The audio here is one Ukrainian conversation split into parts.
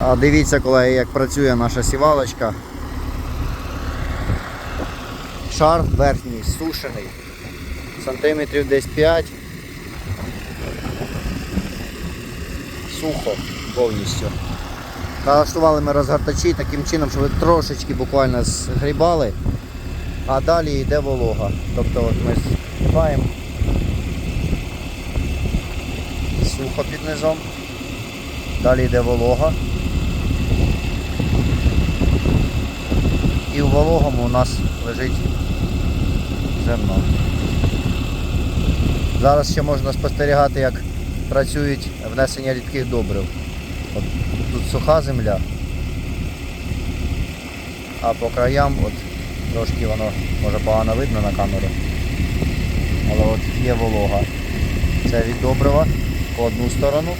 А дивіться, колеги, як працює наша сівалочка. Шар верхній сушений. Сантиметрів десь 5. Сухо повністю. Налаштували ми розгортачі таким чином, щоб трошечки буквально згрібали, а далі йде волога. Тобто от ми згрібаємо сухо під низом, далі йде волога. І в вологому у нас лежить зерно. Зараз ще можна спостерігати, як працюють внесення рідких добрив. От тут суха земля, а по краям от трошки воно може погано видно на камеру. Але от є волога. Це від добрива по одну сторону.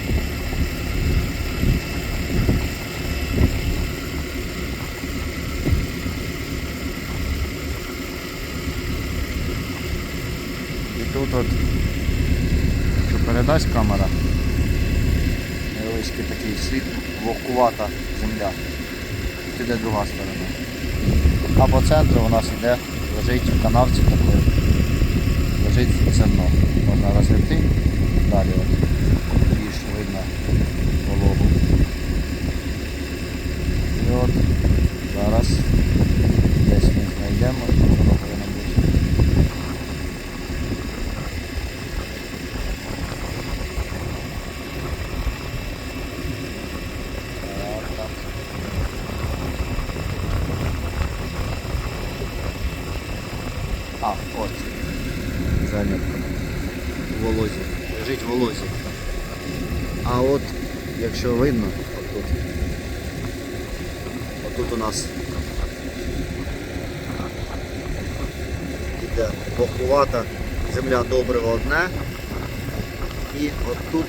І тут от, що передасть камера, невеличкий такий світ, вогкувата земля. Тут іде друга сторона. А по центру у нас іде, лежить в канавці такої, лежить зерно. Можна розгребти далі от, більш видно вологу. І от зараз десь ми знайдемо, що воно повинно бути. Так, так. А, от. В волозі. Лежить в волозі. А от, якщо видно, отут. Отут у нас іде поховата земля добрива одне. І отут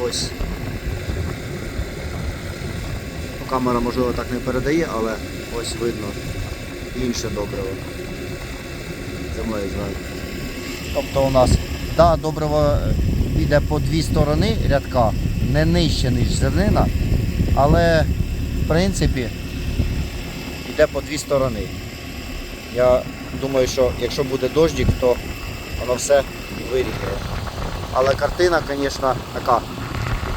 ось Ну, Камера можливо так не передає, але ось видно інше добриво. Землею звати. Тобто у нас да, добриво йде по дві сторони рядка, не нижче, ніж зернина, але в принципі йде по дві сторони. Я думаю, що якщо буде дождик, то воно все вирівняє. Але картина, звісно, така.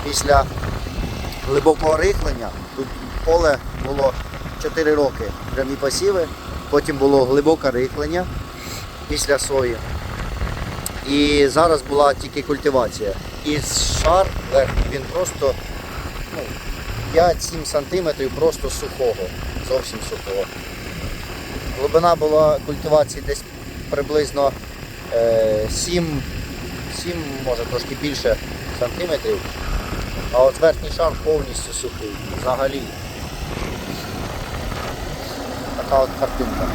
Після глибокого рихлення. Тут поле було 4 роки прямі посіви, потім було глибоке рихлення після сої. І зараз була тільки культивація. І шар верхній він просто ну, 5-7 сантиметрів просто сухого, зовсім сухого. Глибина була культивації десь приблизно е, 7, 7, може трошки більше сантиметрів. А от верхній шар повністю сухий. Взагалі. Така от картинка.